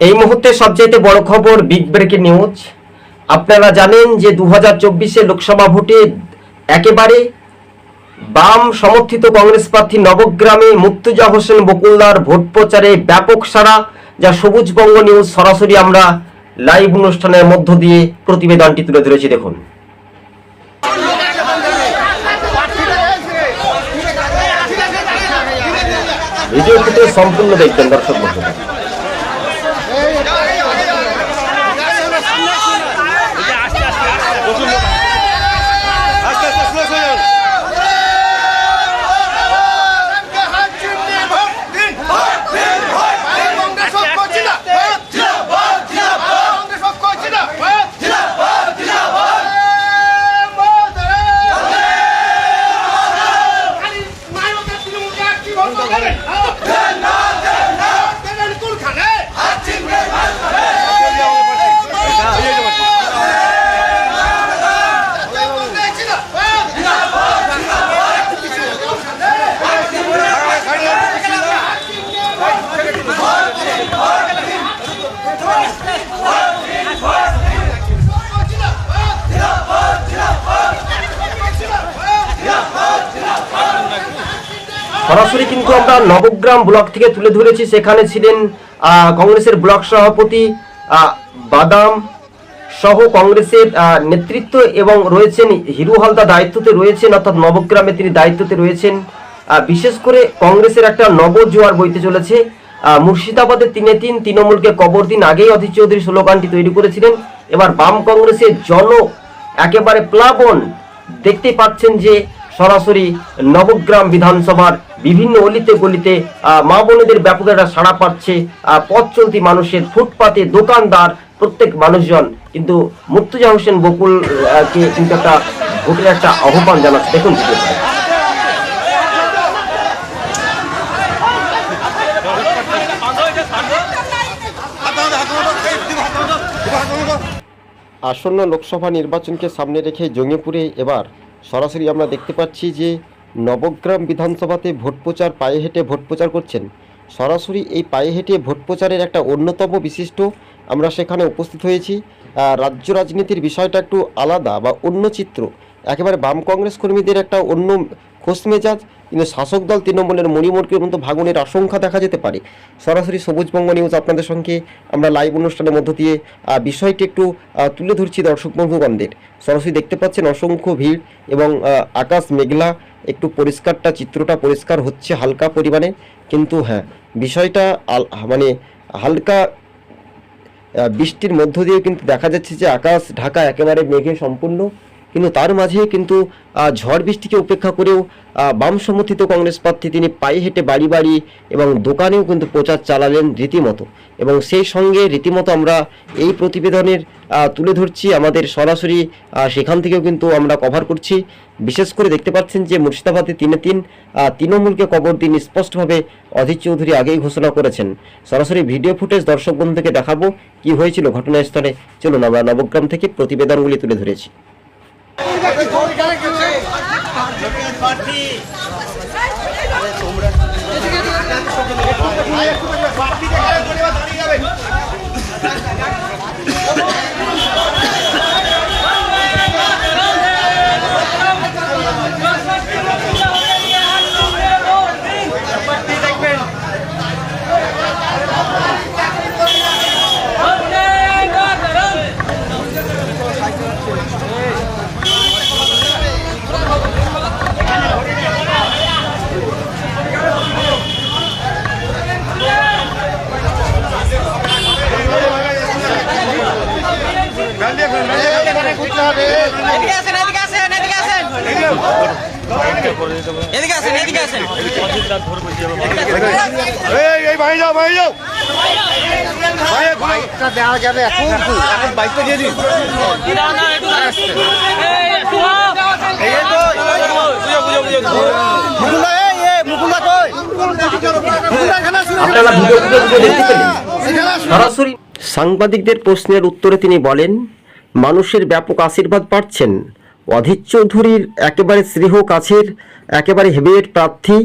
এই মুহূর্তে সবচাইতে বড় খবর বিগ ব্রেকিং নিউজ আপনারা জানেন যে দু হাজার চব্বিশে লোকসভা ভোটে একেবারে বাম সমর্থিত কংগ্রেস প্রার্থী নবগ্রামে মুর্তুজা হোসেন বকুলদার ভোট প্রচারে ব্যাপক সারা যা সবুজ বঙ্গ নিউজ সরাসরি আমরা লাইভ অনুষ্ঠানের মধ্য দিয়ে প্রতিবেদনটি তুলে ধরেছি, দেখুন। ভিডিও ফুটে সম্পূর্ণ দেখবেন দর্শক বন্ধুরা। সরাসরি কিন্তু আমরা নবগ্রাম ব্লক থেকে তুলে ধরেছি। সেখানে ছিলেন কংগ্রেসের ব্লক সভাপতি বাদাম সহ কংগ্রেসের নেতৃত্ব এবং রয়েছেন হিরু হালদা দায়িত্বতে রয়েছেন অর্থাৎ নবগ্রামে তিনি দায়িত্বতে রয়েছেন। বিশেষ করে কংগ্রেসের একটা নবজোয়ার বইতে চলেছে। আহ, মুর্শিদাবাদের তিনে তিন তৃণমূলকে কবর দিন আগেই অধীর চৌধুরী স্লোগানটি তৈরি করেছিলেন। এবার বাম কংগ্রেসের জন একেবারে প্লাবন দেখতে পাচ্ছেন যে সরাসরি নবগ্রাম বিধানসভার বিভিন্ন অলিতে গলিতে মা বোনেদের ব্যাপক একটা সাড়া পাচ্ছে পথ চলতি মানুষের ফুটপাতে দোকানদার প্রত্যেক মানুষজন। কিন্তু মুর্তুজা হোসেন বকুল কে কিন্তু একটা ভোটের একটা আহ্বান জানাচ্ছে। দেখুন আসন্ন লোকসভা নির্বাচনকে সামনে রেখে জঙ্গিপুরে এবার সরাসরি আমরা দেখতে পাচ্ছি যে নবগ্রাম বিধানসভাতে ভোট প্রচার পায়ে হেঁটে ভোট প্রচার করছেন। সরাসরি এই পায়ে হেঁটে ভোট প্রচারের একটা অন্যতম বিশিষ্ট আমরা সেখানে উপস্থিত হয়েছি। রাজ্য রাজনীতির বিষয়টা একটু আলাদা বা অন্য চিত্র। একেবারে বাম কংগ্রেস কর্মীদের একটা অন্য খোশ মেজাজ কিন্তু শাসক দল তৃণমূলের মণিমুরকের মতো ভাঙনের আশঙ্কা দেখা যেতে পারে। সরাসরি সবুজবঙ্গ নিউজ আপনাদের সঙ্গে আমরা লাইভ অনুষ্ঠানের মধ্য দিয়ে বিষয়টি একটু তুলে ধরছি দর্শক বন্ধুগণদের। সরাসরি দেখতে পাচ্ছেন অসংখ্য ভিড় এবং আকাশ মেঘলা, একটু পরিষ্কারটা, চিত্রটা পরিষ্কার হচ্ছে হালকা পরিমাণে, কিন্তু হ্যাঁ বিষয়টা মানে হালকা বৃষ্টির মধ্য দিয়ে কিন্তু দেখা যাচ্ছে যে আকাশ ঢাকা একেবারে মেঘে সম্পূর্ণ। কিন্তু তার মাঝে কিন্তু ঝড় বৃষ্টিকে উপেক্ষা করেও বাম সমর্থিত কংগ্রেস প্রার্থী তিনি পায়ে হেঁটে বাড়ি বাড়ি এবং দোকানেও কিন্তু প্রচার চালালেন রীতিমতো। এবং সেই সঙ্গে রীতিমতো আমরা এই প্রতিবেদনের তুলে ধরছি আমাদের সরাসরি সেখান থেকেও কিন্তু আমরা কভার করছি। বিশেষ করে দেখতে পাচ্ছেন যে মুর্শিদাবাদে তিনে তিন তৃণমূলকে কবর দিন স্পষ্টভাবে অধীর চৌধুরী আগেই ঘোষণা করেছেন। সরাসরি ভিডিও ফুটেজ দর্শক বন্ধুকে দেখাবো কি হয়েছিল ঘটনাস্থলে। চলুন আমরা নবগ্রাম থেকে প্রতিবেদনগুলি তুলে ধরেছি। এদিকে এদিকে আসেন এদিকে আসেন। এই এই ভাই যাও ভাই যাও। বাইকটা দেওয়া যাবে এখন এখন বাইকটা দিয়ে দিন। মুকুলদা, এই, এই, মুকুলদা কই? মুকুলদা এখানে আসুন, আপনারা ভিডিও ফুটেজগুলো দেখতে পেলেন? এখানে আসুন। সরাসরি সাংবাদিকদের প্রশ্নের উত্তরে তিনি বলেন মানুষের ব্যাপক আশীর্বাদ পাচ্ছেন অধীর চৌধুরীর একেবারে স্নেহ কাছের, একেবারে হেভিওয়েট প্রার্থী।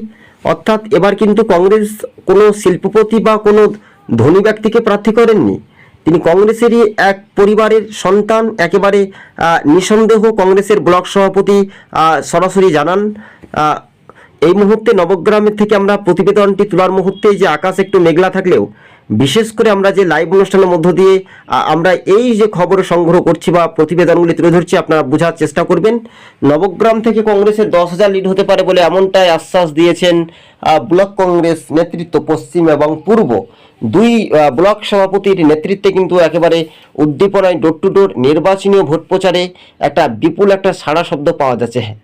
অর্থাৎ এবার কিন্তু কংগ্রেস কোনো শিল্পপতি বা কোনো ধনী ব্যক্তিকে প্রার্থী করেননি। তিনি কংগ্রেসেরই এক পরিবারের সন্তান, একেবারে নিঃসন্দেহ কংগ্রেসের ব্লক সভাপতি সরাসরি জানান। এই মুহূর্তে নবগ্রামের থেকে আমরা প্রতিবেদনটি তোলার মুহূর্তে যে আকাশ একটু মেঘলা থাকলেও বিশেষ করে আমরা যে লাইভ অনুষ্ঠানের মধ্য দিয়ে আমরা এই যে খবর সংগ্রহ করছি বা প্রতিবেদনগুলি তুলে ধরছি, আপনারা বোঝার চেষ্টা করবেন। নবগ্রাম থেকে কংগ্রেসের দশ হাজার লিড হতে পারে বলে এমনটাই আশ্বাস দিয়েছেন ব্লক কংগ্রেস নেতৃত্ব পশ্চিম এবং পূর্ব। দুই ব্লক সভাপতির নেতৃত্বে কিন্তু একেবারে উদ্দীপনায় ডোর টু ডোর নির্বাচনীয় ভোট প্রচারে একটা বিপুল একটা সাড়া শব্দ পাওয়া যাচ্ছে। হ্যাঁ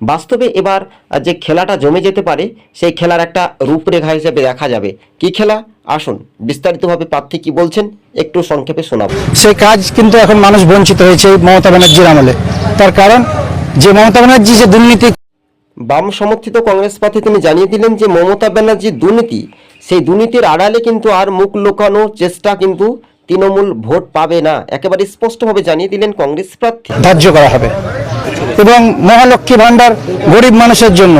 বাস্তবে এবার যে খেলাটা জমে যেতে পারে, সেই খেলার একটা রূপরেখা হিসেবে দেখা যাবে। কি খেলা? আসুন বিস্তারিতভাবে প্রার্থী কি বলছেন একটু সংক্ষেপে শোনাবো। সেই কাজ কিন্তু এখন মানুষ বঞ্চিত হয়েছে মমতা ব্যানার্জির আমলে। তার কারণ যে মমতা ব্যানার্জি যে দুর্নীতি বাম সমর্থিত কংগ্রেস প্রার্থী তিনি জানিয়ে দিলেন যে মমতা ব্যানার্জির দুর্নীতি সেই দুর্নীতির আড়ালে কিন্তু আর মুখ লুকানোর চেষ্টা কিন্তু তৃণমূল ভোট পাবে না। একেবারে স্পষ্টভাবে জানিয়ে দিলেন কংগ্রেস প্রার্থী। ধার্য করা হবে। এবং মহালক্ষ্মী ভাণ্ডার গরিব মানুষের জন্য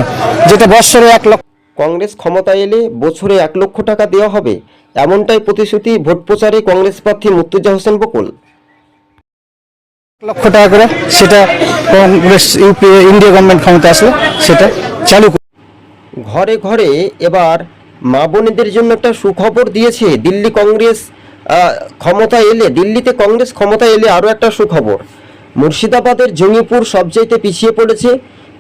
যেটা বৎসরে এক লক্ষ কংগ্রেস ক্ষমতায় এলে বছরে এক লক্ষ টাকা দেওয়া হবে এমনটাই প্রতিশ্রুতি ভোট প্রচারে কংগ্রেস প্রার্থী মুর্তুজা হোসেন বকুল। লক্ষ টাকা করে সেটা কংগ্রেস ইউপি ইন্ডিয়া গভর্নমেন্ট ক্ষমতা আসলে সেটা চালু ঘরে ঘরে এবার মা বোনেদের জন্য একটা সুখবর দিয়েছে দিল্লি কংগ্রেস ক্ষমতা এলে দিল্লিতে কংগ্রেস ক্ষমতা এলে আরও একটা সুখবর। মুর্শিদাবাদের জঙ্গিপুর সবচাইতে পিছিয়ে পড়েছে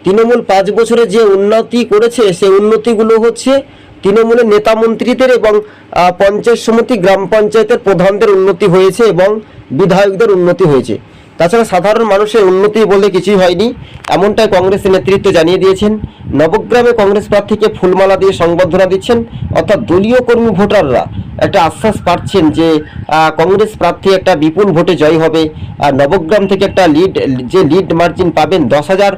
তৃণমূল পাঁচ বছরে যে উন্নতি করেছে সে উন্নতিগুলো হচ্ছে তৃণমূলের নেতা মন্ত্রীদের এবং পঞ্চায়েত সমিতি, গ্রাম পঞ্চায়েতের প্রধানদের উন্নতি হয়েছে এবং বিধায়কদের উন্নতি হয়েছে। তাছাড়া সাধারণ মানুষের উন্নতি বলে কিছুই হয়নি, এমনটাই কংগ্রেসের নেতৃত্ব জানিয়ে দিয়েছেন। নবগ্রামে কংগ্রেস প্রার্থীকে ফুলমালা দিয়ে সংবর্ধনা দিচ্ছেন, অর্থাৎ দলীয় কর্মী ভোটাররা একটা আশ্বাস পাচ্ছেন যে কংগ্রেস প্রার্থী একটা বিপুল ভোটে জয় হবে। আর নবগ্রাম থেকে একটা লিড যে লিড মার্জিন পাবেন দশ হাজার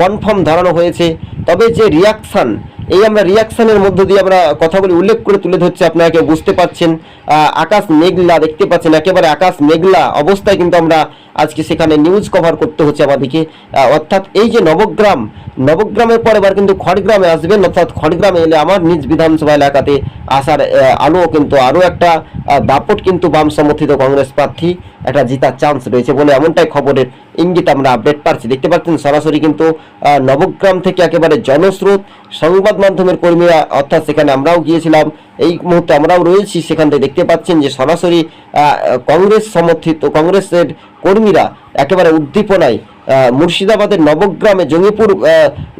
কনফার্ম ধরানো হয়েছে। তবে যে রিয়াকশান এই আমরা রিয়াকশনের মধ্য দিয়ে আমরা কথাগুলি উল্লেখ করে তুলে ধরছি। আপনাকে বুঝতে পাচ্ছেন আহ, আকাশ মেঘলা দেখতে পাচ্ছেন। একেবারে আকাশ মেঘলা অবস্থায় কিন্তু আমরা আজকে সেখানে নিউজ কভার করতে হচ্ছে আমাদেরকে। অর্থাৎ এই যে নবগ্রাম নবগ্রামের পর এবার কিন্তু খড়গ্রামে আসবেন। অর্থাৎ খড়গ্রামে এলে আমার নিজ বিধানসভা এলাকাতে আসার আলো কিন্তু আরও একটা দাপট কিন্তু বাম সমর্থিত কংগ্রেস প্রার্থী একটা জিতার চান্স রয়েছে বলে এমনটাই খবরের ইঙ্গিত আমরা আপডেট পাচ্ছি। দেখতে পাচ্ছেন সরাসরি কিন্তু নবগ্রাম থেকে একেবারে জনস্রোত সংবাদ মাধ্যমের কর্মীরা, অর্থাৎ সেখানে আমরাও গিয়েছিলাম। এই মুহূর্তে আমরাও রয়েছি, সেখান থেকে দেখতে পাচ্ছেন যে সরাসরি কংগ্রেস সমর্থিত, কংগ্রেসের কর্মীরা একেবারে উদ্দীপনায় মুর্শিদাবাদের নবগ্রামে জঙ্গিপুর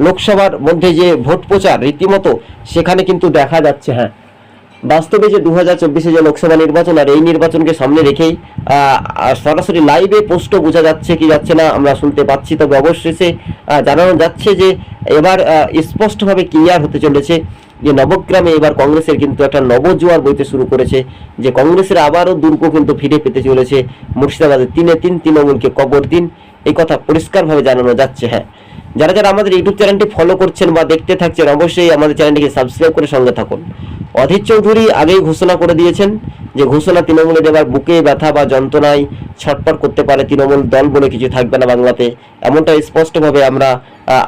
লোকসভার মধ্যে যে ভোট প্রচার রীতিমতো সেখানে কিন্তু দেখা যাচ্ছে। হ্যাঁ বাস্তবে যে দু হাজার চব্বিশে যে লোকসভা নির্বাচন আর এই নির্বাচনকে সামনে রেখেই সরাসরি লাইভে পোস্টও বোঝা যাচ্ছে কি যাচ্ছে না আমরা শুনতে পাচ্ছি। তবে অবশেষে জানানো যাচ্ছে যে এবার স্পষ্টভাবে ক্লিয়ার হতে চলেছে যে নবগ্রামে এবার কংগ্রেসের কিন্তু একটা নবজোয়ার বইতে শুরু করেছে, যে কংগ্রেসের আবারও দুর্গ কিন্তু ফিরে পেতে চলেছে মুর্শিদাবাদের তিনে তিন, তৃণমূলকে কবর দিন। এই কথা পরিষ্কারভাবে জানানো যাচ্ছে হ্যাঁ। যারা যারা আমাদের ইউটিউব চ্যানেলটি ফলো করছেন বা দেখতে থাকছেন, অবশ্যই আমাদের চ্যানেলটিকে সাবস্ক্রাইব করে সঙ্গে থাকুন। অধীর চৌধুরী আগেই ঘোষণা করে দিয়েছেন যে ঘোষণা তৃণমূলের এবার বুকে ব্যথা বা যন্ত্রণায় ছটপট করতে পারে তৃণমূল দল বলে কিছু থাকবে না বাংলাতে। এমনটা স্পষ্টভাবে আমরা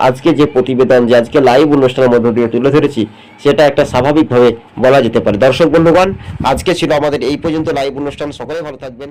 আজকে যে প্রতিবেদন, যে আজকে লাইভ অনুষ্ঠানের মধ্য দিয়ে তুলে ধরেছি, সেটা একটা স্বাভাবিকভাবে বলা যেতে পারে। দর্শক বন্ধুগণ, আজকে ছিল আমাদের এই পর্যন্ত লাইভ অনুষ্ঠান। সকলে ভালো থাকবেন।